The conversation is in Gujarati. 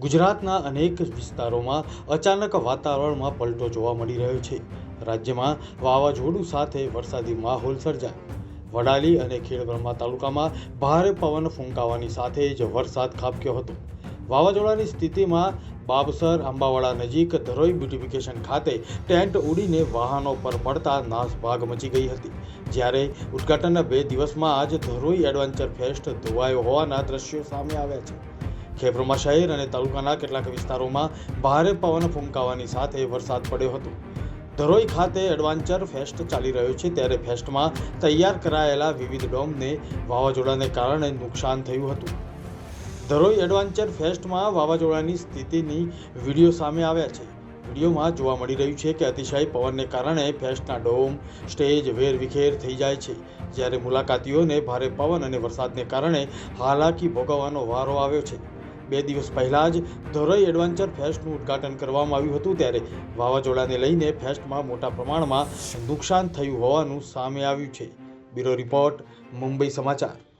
ગુજરાતના અનેક વિસ્તારોમાં અચાનક વાતાવરણમાં પલટો જોવા મળી રહ્યો છે. રાજ્યમાં વાવાઝોડું સાથે વરસાદી માહોલ સર્જાય. વડાલી અને ખેડબ્રહ્મા તાલુકામાં ભારે પવન ફૂંકાવાની સાથે જ વરસાદ ખાબક્યો હતો. વાવાઝોડાની સ્થિતિમાં બાબસર, આંબાવાડા નજીક ધરોઈ બ્યુટિફિકેશન ખાતે ટેન્ટ ઉડીને વાહનો પર પડતા નાસભાગ મચી ગઈ હતી. જ્યારે ઉદ્ઘાટનના બે દિવસમાં આજ ધરોઈ એડવેન્ચર ફેસ્ટ ધોવાયો હોવાના દ્રશ્યો સામે આવ્યા છે. ખેબ્રમા શહેર અને તાલુકાના કેટલાક વિસ્તારોમાં ભારે પવન ફૂંકાવાની સાથે વરસાદ પડ્યો હતો. ધરોઈ ખાતે એડવાન્ચર ફેસ્ટ ચાલી રહ્યો છે. ત્યારે ફેસ્ટમાં તૈયાર કરાયેલા વિવિધ ડોમને વાવાઝોડાને કારણે નુકસાન થયું હતું. ધરોઈ એડવાન્ચર ફેસ્ટમાં વાવાઝોડાની સ્થિતિની વીડિયો સામે આવ્યા છે. વિડીયોમાં જોવા મળી રહ્યું છે કે અતિશય પવનને કારણે ફેસ્ટના ડોમ, સ્ટેજ વેરવિખેર થઈ જાય છે. જ્યારે મુલાકાતીઓને ભારે પવન અને વરસાદને કારણે હાલાકી ભોગવવાનો વારો આવ્યો છે. બે દિવસ પહેલાં જ ધરોઈ એડવેન્ચર ફેસ્ટનું ઉદ્ઘાટન કરવામાં આવ્યું હતું ત્યારે વાવાઝોડાને લઈને ફેસ્ટમાં મોટા પ્રમાણમાં નુકસાન થયું હોવાનું સામે આવ્યું છે. બ્યુરો રિપોર્ટ, મુંબઈ સમાચાર.